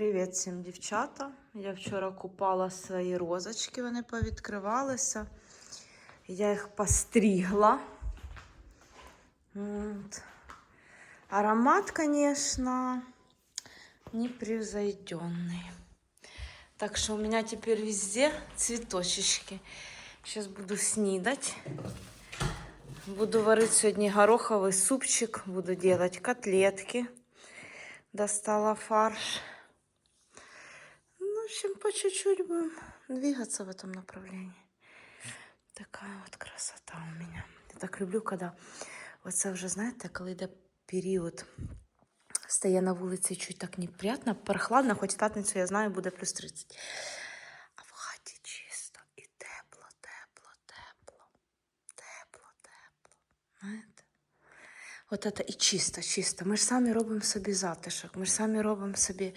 Привіт всім дівчата. Я вчора купала свої розочки, вони повідкривалися. Я їх постригла. От. Аромат, конечно, непревзойденный. Так что у меня теперь везде цветочечки. Сейчас буду снидать. Буду варить сегодня гороховый супчик. Буду делать котлетки. Достала фарш. Общем, по чуть-чуть будем двигаться в этом направлении. Такая вот красота у меня. Я так люблю, когда оце вже, знаєте, коли йде період, стає на вулиці чуть так неприятно, прохладно, хоч в п'ятницю, я знаю, буде плюс 30. А в хаті чисто і тепло, тепло, тепло, тепло, тепло. Знаєте? От це і чисто, чисто. Ми ж самі робимо собі затишок, ми ж самі робимо собі,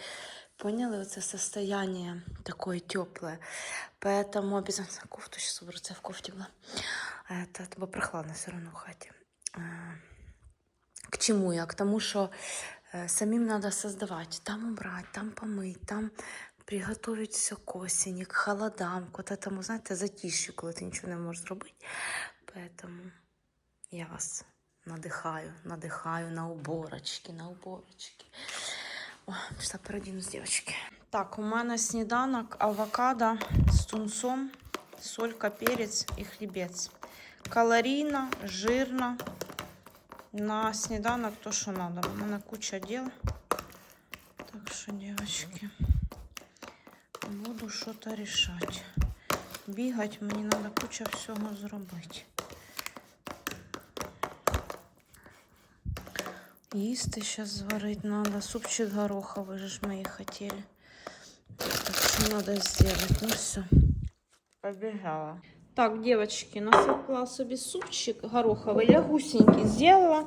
поняли, оце состояние такое теплое. Поэтому обязательно кофту сейчас уберу, це в кофті була. Это, бо прохладно все равно в хаті. Е, К чему я? К тому, что э, самим надо создавать. Там убрать, там помыть, там приготовить все к осени, к холодам, к вот этому, знаєте, затишью, коли ти нічого не можеш зробити. Поэтому я вас надихаю, надихаю на уборочки, на уборочки. О, пішла передінусь, дівчатки. Так, у мене сніданок авокадо з тунцом, солька, перець і хлібець. Калорійно, жирно. На сніданок то, що треба. У мене куча діл. Так що, дівчатки, буду щось рішати. Бігати мені треба куча всього зробити. Їсти зараз зварити треба. Супчик гороховий же ж ми і хотіли. Так що треба зробити. Ну все, побігала. Так, девочки, насыпала себе супчик гороховый, лягусенький сделала.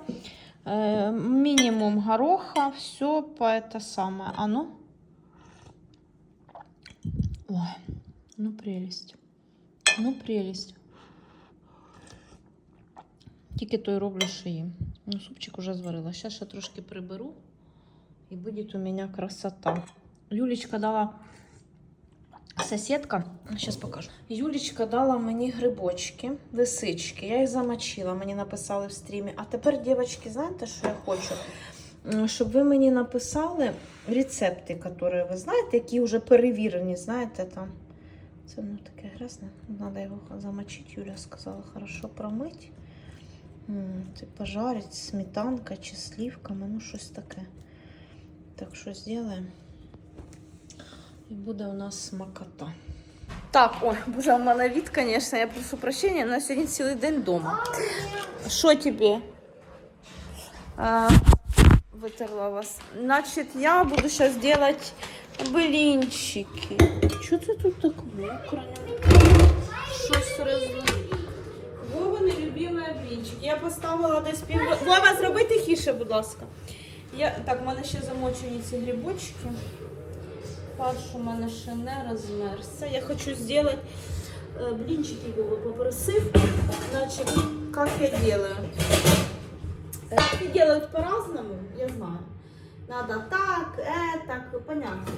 Э, минимум гороха, все по это самое. А ну? Ой, ну прелесть. Ну прелесть. Тільки то й роблю, що їм. Ну, супчик уже зварила. Сейчас ще трошки приберу. І буде у мене красота. Юлечка дала Соседка, сейчас покажу. Юлічка дала мені грибочки, лисички. Я їх замочила, мені написали в стрімі. А тепер, дівчатки, знаєте, що я хочу? Щоб ви мені написали рецепти, які ви знаєте, які вже перевірені, знаєте, там. Це ну таке грязне. Треба його замочити, Юля сказала, хорошо промити. Це пожарить, сметанка чи слівками, ну щось таке. Так що зробимо. І буде у нас смакота. Так, ой, боже, у мене від, звісно, я прошу прощення, на сьогодні цілий день вдома. Що тобі? А, витерла вас. Значить, я буду зараз делать блинчики. Що це тут так мокро? Щось розли Вова нелюбимий блінчик. Я поставила десь пів... Вова, зроби тихіше, будь ласка. Я... Так, в мене ще замочені ці грибочки. Фарш у мене ще не розмерзся. Я хочу зробити э, блинчики, Вова попросив. Значит, как я делаю? Э, Все делают по-разному, я знаю. Надо так, э, так, понятно.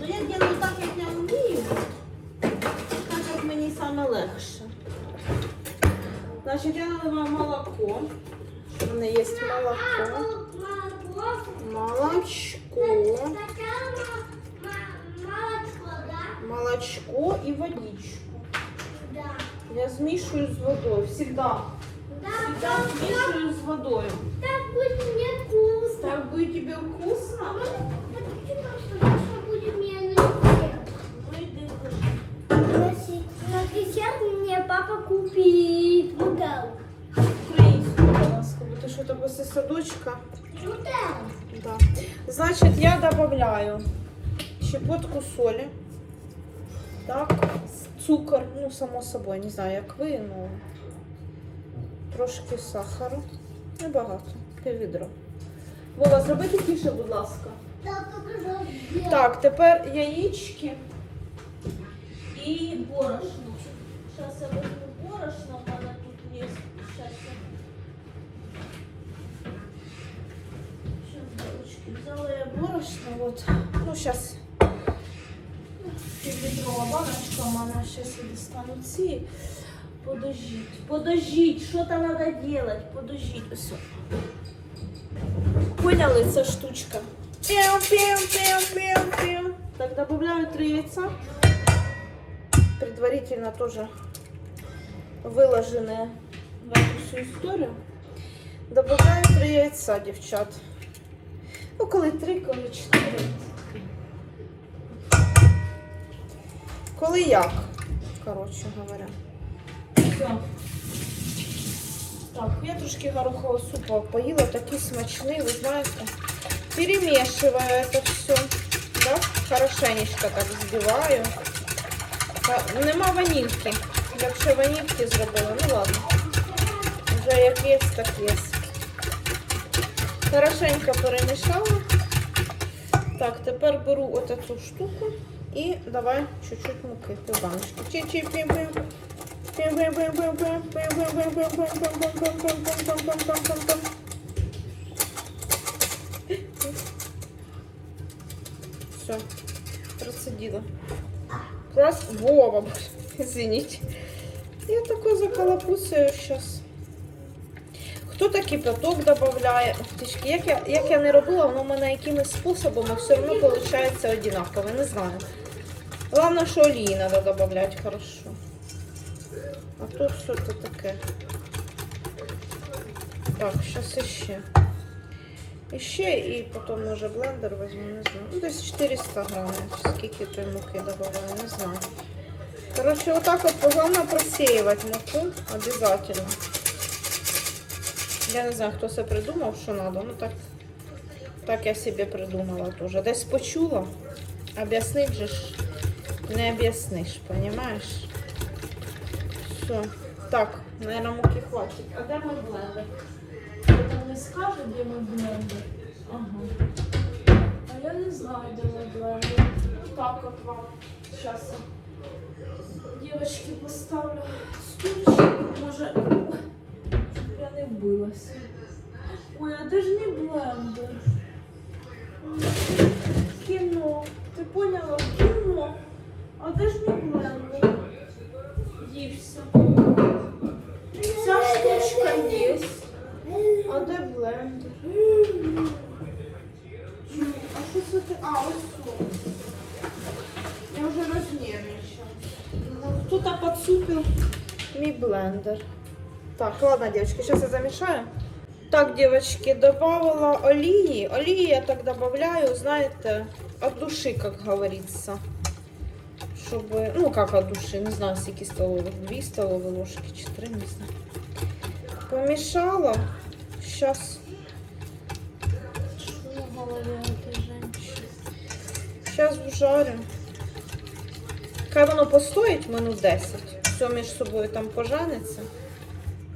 Но я делаю так, як я вмію. Так, як мені саме легше. Значить, я наливаю молоко. У мене є молоко. Молочко. молочко и водичку. Я смешиваю с водой. Всегда. Всегда смешиваю с водой. Так будет мне вкусно. Так будет тебе вкусно? Садочка. Да. Значить, я добавляю щепотку солі. Так, цукор, ну, само собою, не знаю, як ви, ну трошки сахару. Небагато, піввідро. Вова, зроби тихіше, будь ласка. Так, тепер яєчки і борошно. Зараз я візьму Щас, девочки, взяла я борошно, от. Ну, зараз півлітрова баночка у мене. Зараз я достану ці. Подождіть, подождіть, що там треба робити? Подождіть, ось. Поняли, ця штучка? Піу, піу, піу, піу, піу. Так, добавляю три яйца. Предварительно тоже выложенные в эту всю историю. Добавляю три яйца, дівчат. Ну, коли три, коли чотири. Коли як, коротше говоря. Все. Так, я трошки горохового супа поїла, такий смачний, ви знаєте. Перемешиваю это все. Да? Хорошенечко так збиваю. Та, нема ванільки. Якщо ванільки зробила, ну ладно. Вже як є, так є. Хорошенько перемешала. Так, тепер беру оцю штуку і давай чуть-чуть муки до баночки. Чи -чи -пі -пі. Все, процедила. Класс, Вова, извините. Я такой заколопусаю сейчас. Хто такий п'яток додає? Як я, як я не робила, воно в мене якимось способами все одно виходить одинаково, не знаю. Главное, що олії треба додавати хорошо. А тут що це таке? Так, зараз іще. Іще і потім може блендер візьму, не знаю. Ну, десь 400 грамів. Скільки той муки додаваю, не знаю. Короче, вот так вот главное просеивать муку обязательно. Я не знаю, хто це придумав, що надо. Ну так, так я собі придумала теж. Десь почула. Об'яснить же ж не об'ясниш, понимаешь? Все. Так, наверное, муки хватить. А де мой блендер? Кто-то не скаже, де мой блендер? Ага. А я не знаю, де мой блендер. Так от вам. Сейчас я девочки поставлю стульчик. Може, Ой, щоб я не вбилася. Ой, а де ж мій блендер? Кіно. Ти поняла? Кіно. А де ж мій блендер? Дівся. Ця штучка є. А де блендер? А що це ти? А, ось тут. Я вже рознервничала. Кто-то подсупил ми блендер. Так, ладно, девочки, сейчас я замешаю. Так, девочки, добавила олії. Олії я так добавляю, знаете, от души, как говорится. Чтобы, ну как от души, не знаю, сколько столовых, 2 столовые ложки, 4, не знаю. Помешала. Сейчас. Что на голове этой женщины? Сейчас вжарю. Хай воно постоїть минут 10. Все між собою там пожаниться.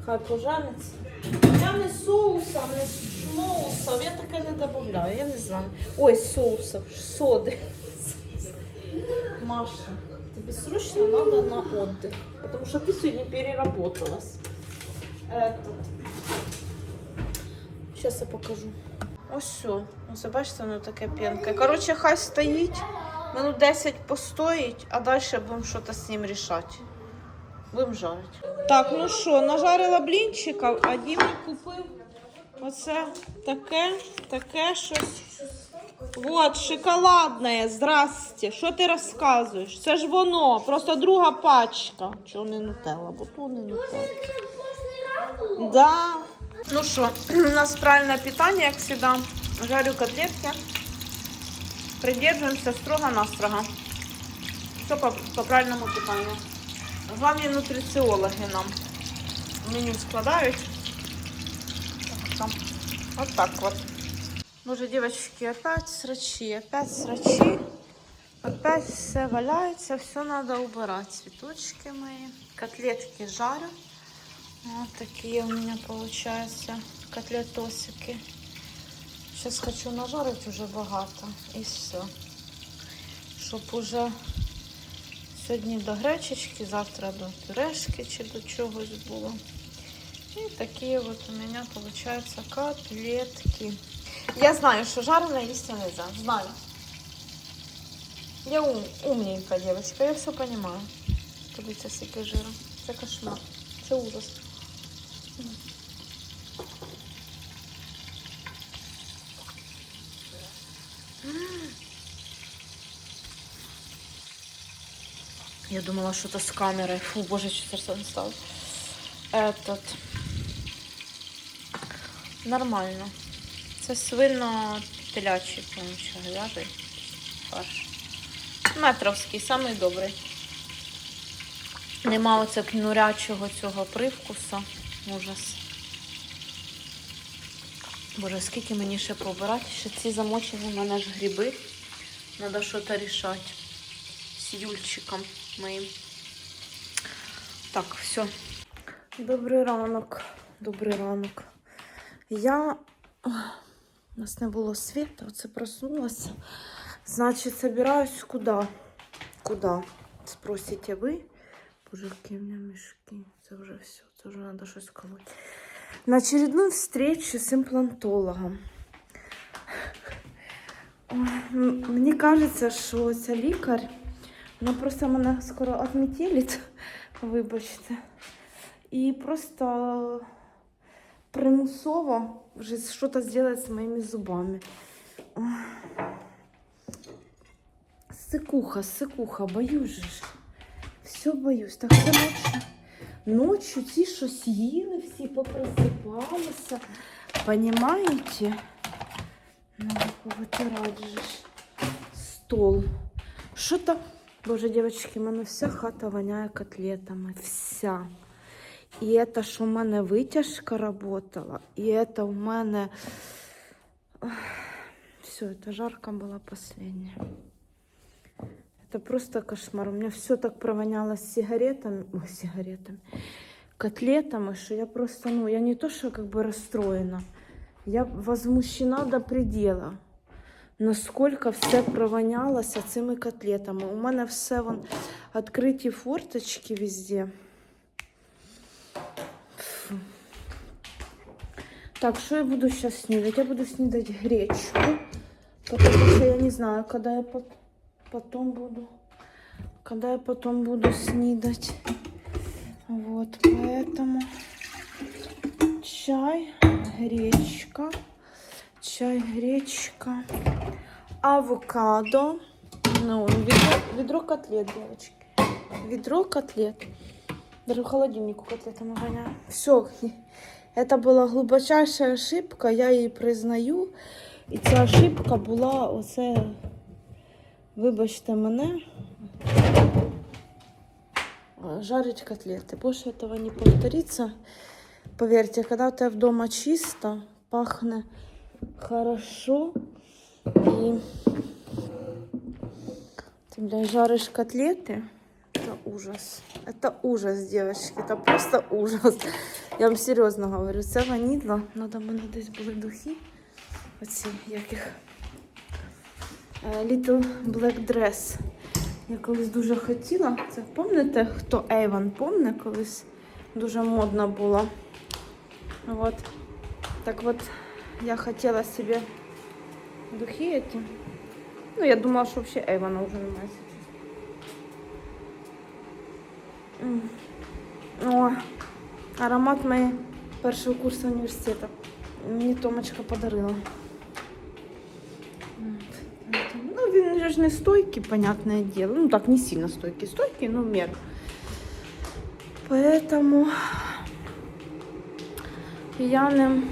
Хай пожаниться. Я не соусом, не шмоусом, я таке не додаю, я не знаю. Ой, соусом, соди. Маша, тобі срочно надо на отдых, потому что ты сегодня переработалась. Этот. Сейчас я покажу. Ось все. Ось бачите, воно таке п'янке. Коротше, хай стоїть. Минут 10 постоїть, а далі будемо щось з ним рішати. Будемо жарити. Так, ну що, нажарила блінчиків, а Діма купив оце таке, таке щось. Вот, шоколадне, здрасте. Що ти розказуєш? Це ж воно, просто друга пачка. Чого не нутелла, бо то не нутелла. Да. Ну що, у нас правильне питання, як завжди. Жарю котлетки. Придерживаемся строго-настрого. Все по, по правильному питанню. Главні нутриціологи нам меню складають. Так, так вот. Боже, девочки, опять срачи, опять срачи. Опять все валяется, все надо убирать. Цветочки мои, котлетки жарю. Вот такие у меня получаются котлетосики. Сейчас хочу нажарить уже багато і все. Щоб уже сьогодні до гречечки, завтра до пюрешки чи до чогось було. І такі от у мене виходить котлетки. Я знаю, що жарене їсти не можна. Знаю. Я ум, умненька девочка, я все понимаю. Подивіться, скільки жиру. Це кошмар. Це ужас. Я думала, что-то с камерой. Фу, боже, что он стал. Этот. Нормально. Це свино телячий, чи говяжий фарш. Метровський, самий добрий. Нема оце кнурячого цього привкуса. Ужас. Боже, скільки мені ще побирати? Ще ці замочені в мене ж гриби. Треба щось рішати з Юльчиком моїм. Так, все. Добрий ранок. Добрий ранок. Я. У нас не було світу, оце проснулася. Значить, собираюсь куди? Куди? Спросите ви. Боже, які в мене мішки. Це вже все, це вже треба щось колоть. На очередную встречу з імплантологом. Мені кажеться, що ця лікар, вона просто мене скоро відмітілить, вибачте. І просто примусово вже щось зробити з моїми зубами. Ой. Сикуха, сикуха, боюсь же ж. Все боюсь. Так це ночі. Ночі ці щось їли, всі попросипалися. Понімаєте? Надо повитирати же ж стол. Що то, боже, дівчатки, в мене вся хата воняє котлетами. Вся. І це, що в мене витяжка работала, і це у мене. Все, це жарка була последняя. Это просто кошмар. У меня все так провоняло с сигаретами, ой, сигаретами, котлетами, что я просто, ну, я не то, что как бы расстроена, я возмущена до предела. Насколько все провонялося цими котлетами. У мене все вон відкриті форточки везде. Фу. Так, що я буду зараз снідати? Я буду снідати гречку, потому что я не знаю, когда я по- потом буду, когда я потом буду снидать. Вот, поэтому чай, гречка, чай, гречка, авокадо, ну, ведро, ведро котлет, девочки, ведро котлет. Даже в холодильнику котлетами воняю. Все, это была глубочайшая ошибка, я її признаю. І ця ошибка була оце Вибачте мене. А, Жарить котлеты. Больше этого не повторится. Поверьте, когда у тебя дома чисто, пахнет хорошо, и ты, блядь, жаришь котлеты, это ужас. Это ужас, девочки, это просто ужас. Я вам серйозно говорю, це ванідла. Надо мене десь були духи. Оці, як їх. Е, Little Black Dress. Я колись дуже хотіла. Це пам'ятаєте, хто Avon помне, колись дуже модна була. Вот. Так вот, я хотіла собі духи эти. Ну, я думала, що взагалі Avon уже немає. М. О, аромат моєї першого курсу університету. Мені Томочка подарила. Вот. Ну, він же ж не стойкий, понятное дело. Ну, так, не сильно стойкий. Стойкий, но в меру. Поэтому я ним...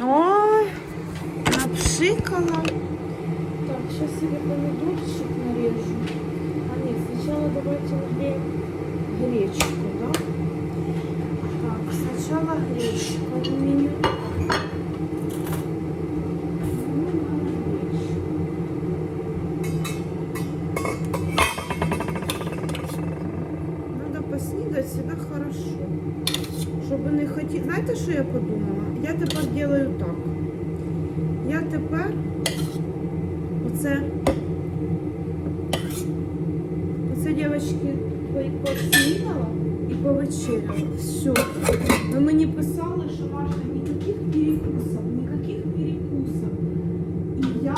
Ой, напшикала. Так, сейчас себе помидорчик нарежу. А нет, сначала давайте нагреем гречку, да? Так, сначала гречку в меню. Надо поснідати себе хорошо. Щоб не хотіти. Знаєте, що я подумала? Я тепер делаю так. Я тепер оце. Оце, дівчатки, по- поснідала і повечеряла. Все. Ви мені писали, що Маша ніяких перекусів, ніяких перекусів. І я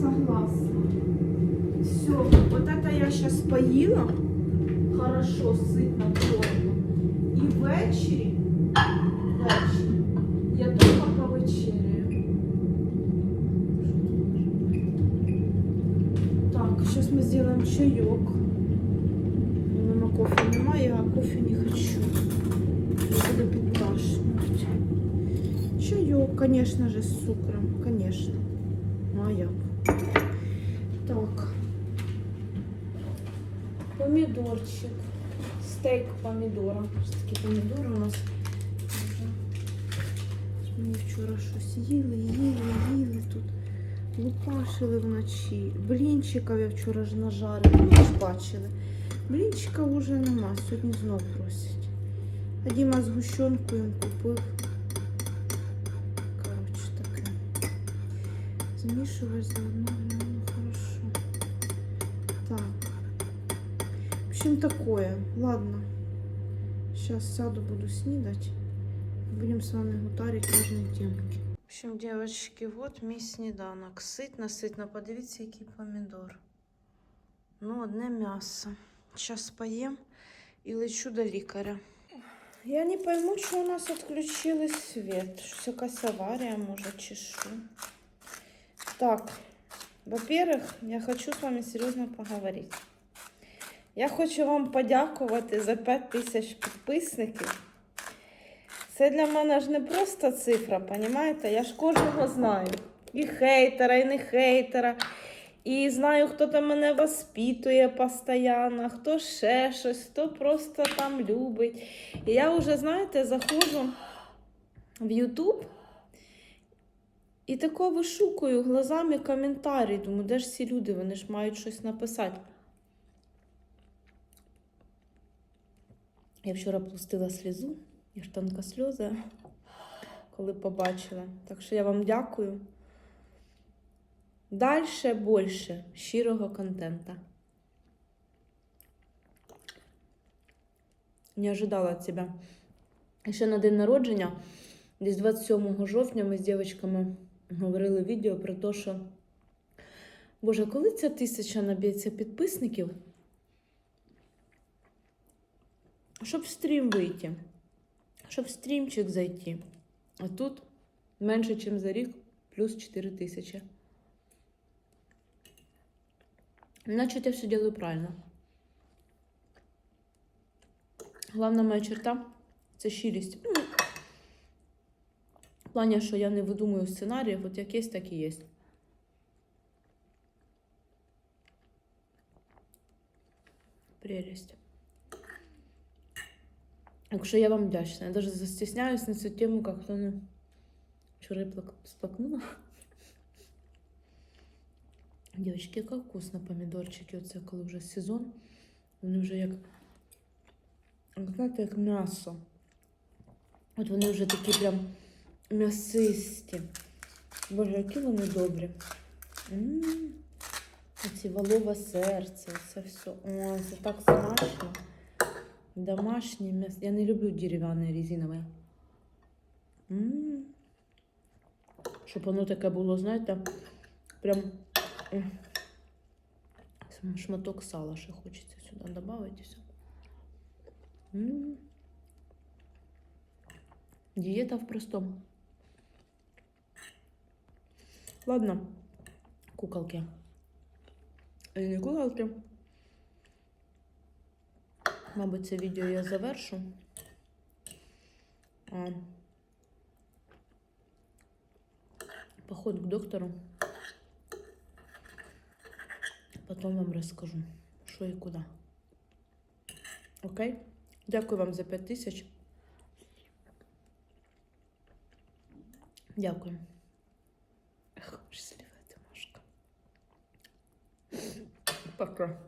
согласна. Все, я зараз поїла. Хорошо, ситно, плотно. І ввечері, ввечері, Так, зараз ми зробимо чайок. Мама кофе немає, а кофе не хочу. Я буду підташнути. Чайок, конечно же, з цукром, конечно. Ну а як? Так. Помідорчик. Стейк помідора. Ось такі помідори у нас. Ми вчора щось їли, їли, їли тут. Лупашили вночі. Блінчиків я вчора ж нажарила, ви ж бачили. Блінчиків вже нема, сьогодні знов просять. А Діма згущенку їм купив. Коротше таке. Змішувати заодно, ну, хорошо. Так. В общем, такое. Ладно. Сейчас сяду, буду снидать. Будем с вами гутарить важные темки. Общем, девочки, вот мій сніданок. Ситно, ситно. Подивіться, який помідор. Ну, одне м'ясо. Зараз поїм і лечу до лікаря. Я не пойму, що у нас відключили світ. Щось якась аварія, може, чи що. Так, во-первых, я хочу з вами серйозно поговорити. Я хочу вам подякувати за 5 тисяч підписників. Це для мене ж не просто цифра, понімаєте? Я ж кожного знаю. І хейтера, і не хейтера. І знаю, хто там мене воспитує постійно, хто ще щось, хто просто там любить. І я вже, знаєте, заходжу в YouTube і тако вишукую глазами коментарі. Думаю, де ж ці люди? Вони ж мають щось написати. Я вчора пустила слізу, я ж тонка сльози, коли побачила. Так що я вам дякую. Дальше більше щирого контента. Не ожидала тебе. Ще на день народження, десь 27 жовтня, ми з дівчатками говорили відео про те, що Боже, коли ця тисяча наб'ється підписників, щоб в стрім вийти, щоб в стрімчик зайти. А тут менше, ніж за рік, плюс 4 тисячі. Значит, я все делаю правильно. Главна моя черта це щирість. Ну, В плані, що я не видумую сценаріїв, от як є, так і є. Прелесть. Так що я вам вдячна. Я даже застесняюсь на цю тему, как то ну, вчора плак- сплакнула. Дівчатки, як вкусно помідорчики. Оце коли вже сезон. Вони вже як, як знаєте, як м'ясо. От вони вже такі прям м'ясисті. Боже, які вони добрі. М, Оці валове серце, це все. Ой, це так смачно. Домашнє м'ясо. Я не люблю дерев'яне резинове. М. Щоб воно таке було, знаєте, прям м, шматок сала ще хочеться сюди додати все. М. Дієта в простому. Ладно, куколки. Е, Не куколки. Мабуть, це відео я завершу. А, поход к доктору. Потом вам розкажу, що і куди. Окей? Дякую вам за 5 тисяч. Дякую. Машка. Пока.